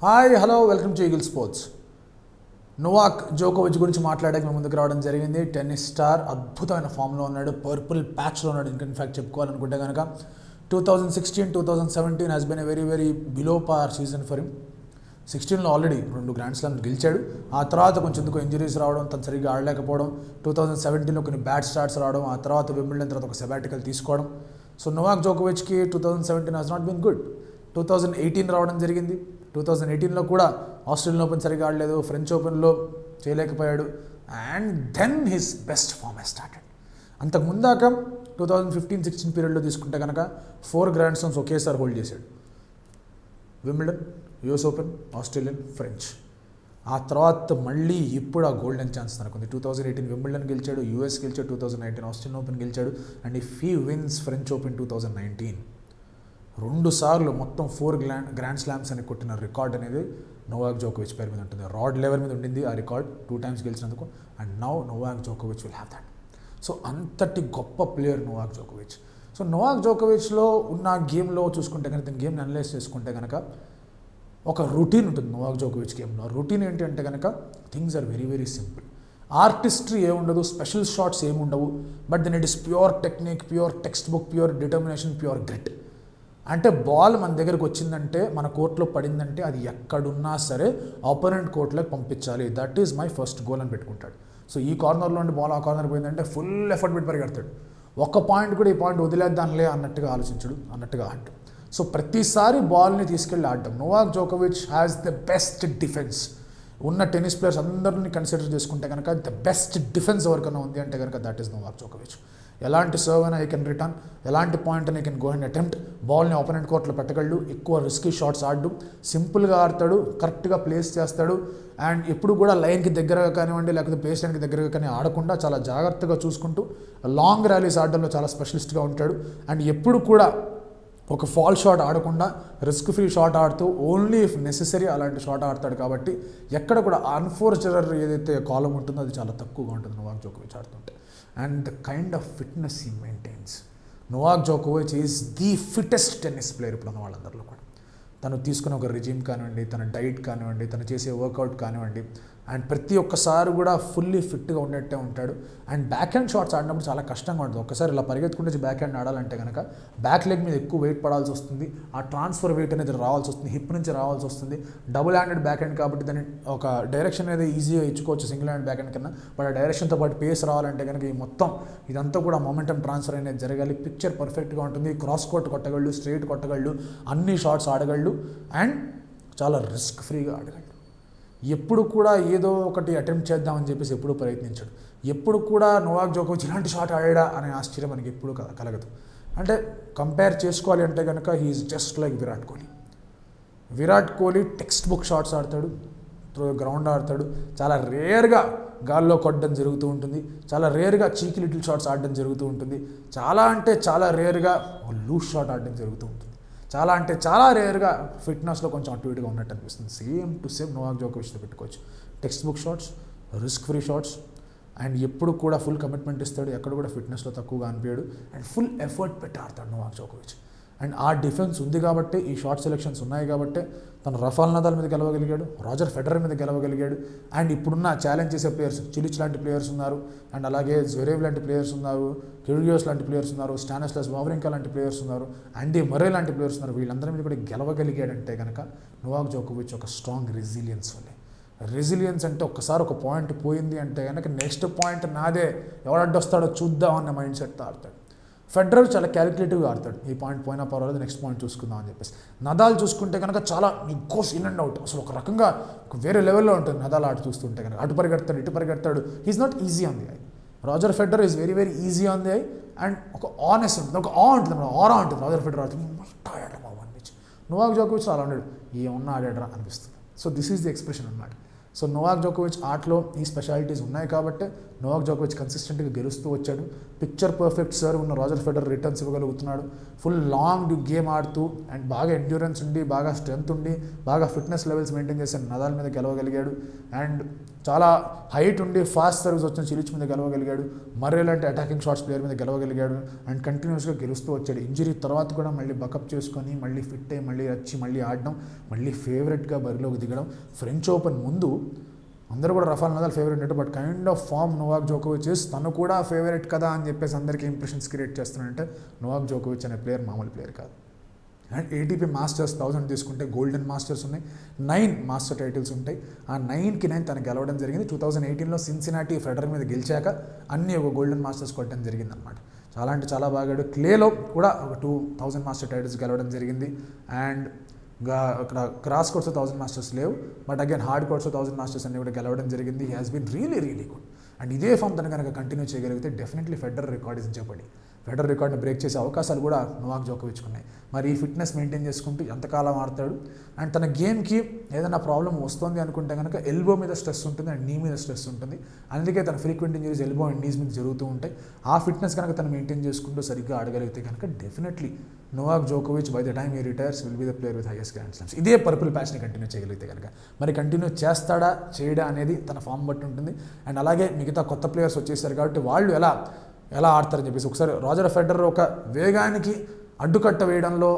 Hi hello welcome to Eagle Sports. Novak జోకోవిచ్ గురించి మాట్లాడక మేము ముందుకు రావడం జరిగింది. టెన్నిస్ స్టార్ అద్భుతమైన ఫామ్లో ఉన్నాడు. పర్పుల్ ప్యాచ్లో ఉన్నాడు. ఇంకా ఇన్ఫాక్ట్ చెప్పుకోవాలనుకుంటే కనుక two thousand sixteen two thousand seventeen has been a very very below par season for him సిక్స్టీన్లో ఆల్రెడీ రెండు గ్రాండ్ స్లామ్ గెలిచాడు. ఆ తర్వాత కొంచెం ఎందుకు ఇంజరీస్ రావడం తను సరిగ్గా ఆడలేకపోవడం టూ థౌజండ్ సెవెంటీన్లో కొన్ని బ్యాడ్ స్టార్ట్స్ రావడం ఆ తర్వాత వింబిల్డన్ తర్వాత ఒక సెబాటికల్ తీసుకోవడం. So Novak జోకోవిచ్కి two thousand seventeen has not been good two thousand eighteen రావడం జరిగింది. టూ థౌజండ్ ఎయిటీన్లో కూడా ఆస్ట్రేలియన్ ఓపెన్ సరిగా ఆడలేదు ఫ్రెంచ్ ఓపెన్లో చేయలేకపోయాడు. And then his best form he's started. అంతకు ముందాక టూ థౌజండ్ ఫిఫ్టీన్ సిక్స్టీన్ పీరియడ్లో తీసుకుంటే కనుక ఫోర్ గ్రాండ్ స్లామ్స్ ఒకేసారి హోల్డ్ చేశాడు. Wimbledon US Open Australian French. ఆ తర్వాత మళ్ళీ ఇప్పుడు ఆ గోల్డెన్ ఛాన్స్ తనకుంది. టూ థౌజండ్ ఎయిటీన్ వింబిల్డన్ గెలిచాడు యూఎస్ గెలిచాడు two thousand nineteen Australian Open గెలిచాడు. And if he wins French Open two thousand nineteen రెండు సార్లు మొత్తం ఫోర్ గ్లాండ్ గ్రాండ్ స్లామ్స్ అని కొట్టిన రికార్డ్ అనేది నోవాక్ జోకోవిచ్ పేరు మీద ఉంటుంది. రాడ్ లెవెల్ మీద ఉండింది ఆ రికార్డ్ టూ టైమ్స్ గెలిచినందుకు. అండ్ నౌ నోవాక్ జోకోవిచ్ విల్ హ్యావ్ దట్ సో అంతటి గొప్ప ప్లేయర్ నోవాక్ జోకోవిచ్ సో నోవాక్ జోకోవిచ్లో ఉన్న గేమ్లో చూసుకుంటే కనుక గేమ్ని అనలైజ్ చేసుకుంటే కనుక ఒక రొటీన్ ఉంటుంది నోవాక్ జోకోవిచ్ గేమ్లో రొటీన్ ఏంటి అంటే కనుక things are very very simple artistry ఏముండదు స్పెషల్ షాట్స్ ఏముండవు but then it is pure technique pure textbook pure determination pure grit అంటే బాల్ మన దగ్గరకు వచ్చిందంటే మన కోర్టులో పడిందంటే అది ఎక్కడున్నా సరే ఆపోనెంట్ కోర్టులోకి పంపించాలి. That is my first goal అని పెట్టుకుంటాడు. సో ఈ కార్నర్లో ఉండి బాల్ ఆ కార్నర్ పోయిందంటే ఫుల్ ఎఫర్ట్ పెట్టి పరిగెడతాడు. ఒక్క పాయింట్ కూడా ఈ పాయింట్ వదిలేద్దాంలే అన్నట్టుగా ఆలోచించడు అన్నట్టుగా ఆడటం సో ప్రతిసారి బాల్ని తీసుకెళ్ళి ఆడటం నోవాక్ జోకోవిచ్ హ్యాస్ ద బెస్ట్ డిఫెన్స్ ఉన్న టెన్నిస్ ప్లేయర్స్ అందరిని కన్సిడర్ చేసుకుంటే కనుక ద బెస్ట్ డిఫెన్స్ ఎవరికైనా ఉంది అంటే కనుక దట్ ఈస్ నోవాక్ జోకోవిచ్ ఎలాంటి సర్వ్ అయినా ఐ కెన్ రిటర్న్ ఎలాంటి పాయింట్ అని కెన్ గో అండ్ అటెంప్ట్ బాల్ని ఆపోనెంట్ కోర్ట్లో పెట్టగలడు. ఎక్కువ రిస్కీ షాట్స్ ఆడు. సింపుల్గా ఆడతాడు. కరెక్ట్గా ప్లేస్ చేస్తాడు. అండ్ ఎప్పుడు కూడా లైన్కి దగ్గరగా కానివ్వండి లేకపోతే బేస్ లైన్కి దగ్గరగా కానీ ఆడకుండా చాలా జాగ్రత్తగా చూసుకుంటూ లాంగ్ ర్యాలీస్ ఆడడంలో చాలా స్పెషలిస్ట్గా ఉంటాడు. అండ్ ఎప్పుడు కూడా ఒక ఫాల్ షాట్ ఆడకుండా రిస్క్ ఫ్రీ షాట్ ఆడుతూ ఓన్లీ ఇఫ్ నెసెసరీ అలాంటి షాట్ ఆడతాడు కాబట్టి ఎక్కడ కూడా అన్ఫోర్చునర్ ఏదైతే కాలం ఉంటుందో అది చాలా తక్కువగా ఉంటుంది నోవాక్ జోకోవిచ్ ఆడుతుంటే. And the kind of fitness he maintains Novak జోకోవిచ్ is the fittest tennis player ఇప్పుడు ఉన్న వాళ్ళందరిలో కూడా. తను తీసుకున్న ఒక రిజిమ్ కానివ్వండి తన డైట్ కానివ్వండి తను చేసే వర్కౌట్ కానివ్వండి అండ్ ప్రతి ఒక్కసారి కూడా ఫుల్లీ ఫిట్గా ఉండేట్టే ఉంటాడు. అండ్ బ్యాక్ హ్యాండ్ షాట్స్ ఆడినప్పుడు చాలా కష్టంగా ఉంటుంది ఒకసారి ఇలా పరిగెత్తుకుంటే బ్యాక్ హ్యాండ్ ఆడాలంటే కనుక బ్యాక్ లెగ్ మీద ఎక్కువ వెయిట్ పడాల్సి వస్తుంది. ఆ ట్రాన్స్ఫర్ వెయిట్ అనేది రావాల్సి వస్తుంది. హిప్ నుంచి రావాల్సి వస్తుంది. డబుల్ హ్యాండెడ్ బ్యాక్ హ్యాండ్ కాబట్టి దాన్ని ఒక డైరెక్షన్ అనేది ఈజీగా ఇచ్చుకోవచ్చు సింగిల్ హ్యాండ్ బ్యాక్ హ్యాండ్ కన్నా. బట్ ఆ డైరెక్షన్తో పాటు పేస్ రావాలంటే కనుక ఈ మొత్తం ఇదంతా కూడా మొమెంటం ట్రాన్స్ఫర్ అనేది జరగాలి. పిక్చర్ పర్ఫెక్ట్గా ఉంటుంది. క్రాస్ కోట్ కొట్టగళ్ళు స్ట్రైట్ కొట్టగళ్ళు అన్ని షాట్స్ ఆడగళ్ళు అండ్ చాలా రిస్క్ ఫ్రీగా ఆడగలడు. ఎప్పుడు కూడా ఏదో ఒకటి అటెంప్ట్ చేద్దామని చెప్పేసి ఎప్పుడూ ప్రయత్నించాడు. ఎప్పుడు కూడా నోవాక్ జోకోవిచ్ ఇలాంటి షాట్ ఆడా అనే ఆశ్చర్యం మనకి ఎప్పుడు కలగదు. అంటే కంపేర్ చేసుకోవాలి అంటే కనుక he is just like Virat Kohli. Virat Kohli textbook shots ఆడతాడు గ్రౌండ్ ఆడతాడు. చాలా రేర్గా గాల్లో కొట్టడం జరుగుతూ ఉంటుంది. చాలా రేర్గా చీకి లిటిల్ షాట్స్ ఆడడం జరుగుతూ ఉంటుంది. చాలా అంటే చాలా రేర్గా లూజ్ షాట్ ఆడడం జరుగుతూ ఉంటుంది. చాలా అంటే చాలా రేర్గా ఫిట్నెస్లో కొంచెం అటు ఇటుగా ఉన్నట్టు అనిపిస్తుంది. సేమ్ టు సేమ్ నోవాక్ జోకోవిచ్తో పెట్టుకోవచ్చు. Textbook shots risk free shots and ఎప్పుడు కూడా ఫుల్ కమిట్మెంట్ ఇస్తాడు ఎక్కడ కూడా ఫిట్నెస్లో తక్కువగా అనిపించాడు అండ్ ఫుల్ ఎఫర్ట్ పెట్టి ఆడతాడు నోవాక్ జోకోవిచ్. అండ్ ఆ డిఫెన్స్ ఉంది కాబట్టి ఈ షార్ట్ సెలెక్షన్స్ ఉన్నాయి కాబట్టి తను రఫాల్ నదాల్ మీద గెలవగలిగాడు రాజర్ ఫెడరర్ మీద గెలవగలిగాడు. అండ్ ఇప్పుడున్న ఛాలెంజ్ చేసే ప్లేయర్స్ చిలిచ్ లాంటి ప్లేయర్స్ ఉన్నారు. అండ్ అలాగే జ్వరేవ్ లాంటి ప్లేయర్స్ ఉన్నారు కిరియోస్ లాంటి ప్లేయర్స్ ఉన్నారు స్టానిస్లస్ వావరింకా లాంటి ప్లేయర్స్ ఉన్నారు అండి మరే లాంటి ప్లేయర్స్ ఉన్నారు. వీళ్ళందరి మీద కూడా గెలవగలిగాడంటే కనుక నోవాక్ జోకోవిచ్ ఒక స్ట్రాంగ్ రెసిలియన్స్ వల్లే. రెసిలియన్స్ అంటే ఒక్కసారి ఒక పాయింట్ పోయింది అంటే కనుక నెక్స్ట్ పాయింట్ నాదే. ఎవడడ్డొస్తాడో చూద్దాం అన్న మైండ్ సెట్తో ఆడతాడు. ఫెడరర్ చాలా క్యాలిక్యులేటివ్గా ఆడతాడు. ఈ పాయింట్ పోయినా పర్వాలేదు నెక్స్ట్ పాయింట్ చూసుకుందాం అని చెప్పేసి. నదాల్ చూసుకుంటే కనుక చాలా ఇంకో ఇన్ అండ్ అవుట్. అసలు ఒక రకంగా ఒక వేరే లెవెల్లో ఉంటుంది నదాల్ ఆట చూస్తుంటే కనుక అటు పరిగెడతాడు ఇటు పరిగెడతాడు. Is not easy on the eye Roger Federer is very very easy on the eye and ఒక ఆనెస్ట్ ఉంటుంది ఒక ఆ ఉంటుంది ఆరా ఉంటుంది రాజర్ ఫెడర్ ఆడుతుంది మస్ట్ ఆడాడు బాబు అనిపించి నోవాక్ వచ్చి అలా ఉన్నాడు ఏమన్నా ఆడాడరా అనిపిస్తుంది. So this is the expression అనమాట సో నోవాక్ జోకోవిచ్ ఆటలో ఈ స్పెషాలిటీస్ ఉన్నాయి కాబట్టి నోవాక్ జోకోవిచ్ కన్సిస్టెంట్గా గెలుస్తూ వచ్చాడు. పిక్చర్ పర్ఫెక్ట్ సర్వ్ ఉన్న రాజర్ ఫెడర్ రిటర్న్స్ ఇవ్వగలుగుతున్నాడు. ఫుల్ లాంగ్ గేమ్ ఆడుతూ అండ్ బాగా ఎండ్యూరెన్స్ ఉండి బాగా స్ట్రెంత్ ఉండి బాగా ఫిట్నెస్ లెవెల్స్ మెయింటైన్ చేసిన నదాల మీద గెలవగలిగాడు. అండ్ చాలా హైట్ ఉండి ఫాస్ట్ సర్వీస్ వచ్చిన చిలిచ్ మీద గెలవగలిగాడు. మర్రే లాంటి అటాకింగ్ షాట్స్ ప్లేయర్ మీద గెలవగలిగాడు. అండ్ కంటిన్యూస్గా గెలుస్తూ వచ్చాడు. ఇంజరీ తర్వాత కూడా మళ్ళీ బకప్ చేసుకొని మళ్ళీ ఫిట్ అయ్యి మళ్ళీ వచ్చి మళ్ళీ ఆడడం మళ్ళీ ఫేవరెట్గా బరిలోకి దిగడం. ఫ్రెంచ్ ఓపెన్ ముందు అందరూ కూడా రఫాల్ నదాల్ ఫేవరెట్ అంటే but kind of form Novak జోకోవిచ్ తను కూడా ఫేవరెట్ కదా అని చెప్పేసి అందరికీ ఇంప్రెషన్స్ క్రియేట్ చేస్తున్నాడంటే నోవాక్ జోకోవిచ్ అనే ప్లేయర్ మామూలు ప్లేయర్ కాదు. అండ్ ఏటీపీ మాస్టర్స్ థౌసండ్ తీసుకుంటే గోల్డెన్ మాస్టర్స్ ఉన్నాయి నైన్ మాస్టర్ టైటిల్స్ ఉంటాయి. ఆ నైన్కి నైన్ తను గెలవడం జరిగింది. టూ థౌజండ్ ఎయిటీన్లో సిన్సినాటి ఫెడరర్ మీద గెలిచాక అన్ని ఒక గోల్డెన్ మాస్టర్స్ కొట్టడం జరిగింది అనమాట చాలా అంటే చాలా బాగాడు క్లేలో కూడా ఒక టూ థౌజండ్ మాస్టర్ టైటిల్స్ గెలవడం జరిగింది. అండ్ అక్కడ క్రాస్ కోర్స్ థౌసండ్ మాస్టర్స్ లేవు. But again hard courts thousand Masters అన్ని కూడా గెలవడం జరిగింది. He has been really really good and ఇదే ఫామ్ తను కనుక కంటిన్యూ చేయగలిగితే డెఫినెట్లీ ఫెడరల్ రికార్డ్ ఇస్ చెప్పండి ఫెడరల్ రికార్డ్ని బ్రేక్ చేసే అవకాశాలు కూడా నోవాక్ జోకోవిచ్ ఉన్నాయి. మరి ఈ ఫిట్నెస్ మెయింటైన్ చేసుకుంటూ ఎంతకాలం ఆడతాడు? అండ్ తన గేమ్కి ఏదైనా ప్రాబ్లం వస్తుంది అనుకుంటే కనుక ఎల్బో మీద స్ట్రెస్ ఉంటుంది అండ్ నీ మీద స్ట్రెస్ ఉంటుంది. అందుకే తన frequent injuries elbow and knees మీద జరుగుతూ ఉంటాయి. ఆ ఫిట్నెస్ కనుక తను మెయింటైన్ చేసుకుంటూ సరిగ్గా ఆడగలిగితే కనుక డెఫినెట్లీ నోవాక్ జోకోవిచ్ బై ద టైమ్ ఈ retires will be the player with highest grand slams ఇదే పర్పుల్ ప్యాచ్ని కంటిన్యూ చేయగలిగితే కనుక మరి కంటిన్యూ చేస్తాడా చేయడా అనేది తన ఫామ్ బట్టి ఉంటుంది. అండ్ అలాగే మిగతా కొత్త ప్లేయర్స్ వచ్చేసారు కాబట్టి వాళ్ళు ఎలా ఎలా ఆడతారని చెప్పేసి. ఒకసారి రాజర్ ఫెడరర్ ఒక వేగానికి అడ్డుకట్ట వేయడంలో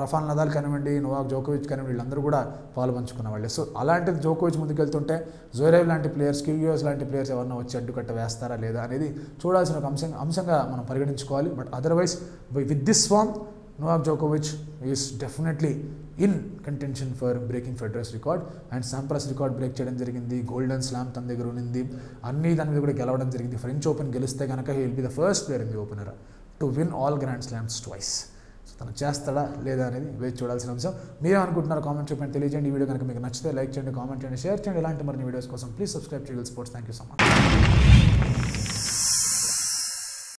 రఫాల్ నదాల్ కానివ్వండి నోవాక్ జోకోవిచ్ కానివ్వండి వీళ్ళందరూ కూడా పాలు పంచుకున్న వాళ్ళే. సో అలాంటిది జోకోవిచ్ ముందుకెళ్తుంటే జోరేవ్ లాంటి ప్లేయర్స్ క్యూరియోస్ లాంటి ప్లేయర్స్ ఎవరన్నా వచ్చి అడ్డుకట్ట వేస్తారా లేదా అనేది చూడాల్సిన ఒక అంశం అంశంగా మనం పరిగణించుకోవాలి. But otherwise with this form Novak జోకోవిచ్ is definitely in contention for breaking Federer's record and Sampras record break చేయడం జరిగింది. గోల్డెన్ స్లామ్ తన దగ్గర ఉన్నింది. అన్ని దాని మీద కూడా గెలవడం జరిగింది. ఫ్రెంచ్ ఓపెన్ గెలిస్తే కనుక he will be the first player in the open era to win all grand slams twice so తను చేస్తాడా లేదా అనేది వేచి చూడాల్సిన అంశం. మీరేమనుకుంటున్నారు కామెంట్ చెప్పండి. తెలియజేయండి. ఈ వీడియో కనుక మీకు నచ్చితే లైక్ చేయండి కామెంట్ చేయండి షేర్ చేయండి. ఇలాంటి మరిన్ని వీడియోస్ కోసం ప్లీజ్ సబ్స్క్రైబ్ చేయగల sports thank you so much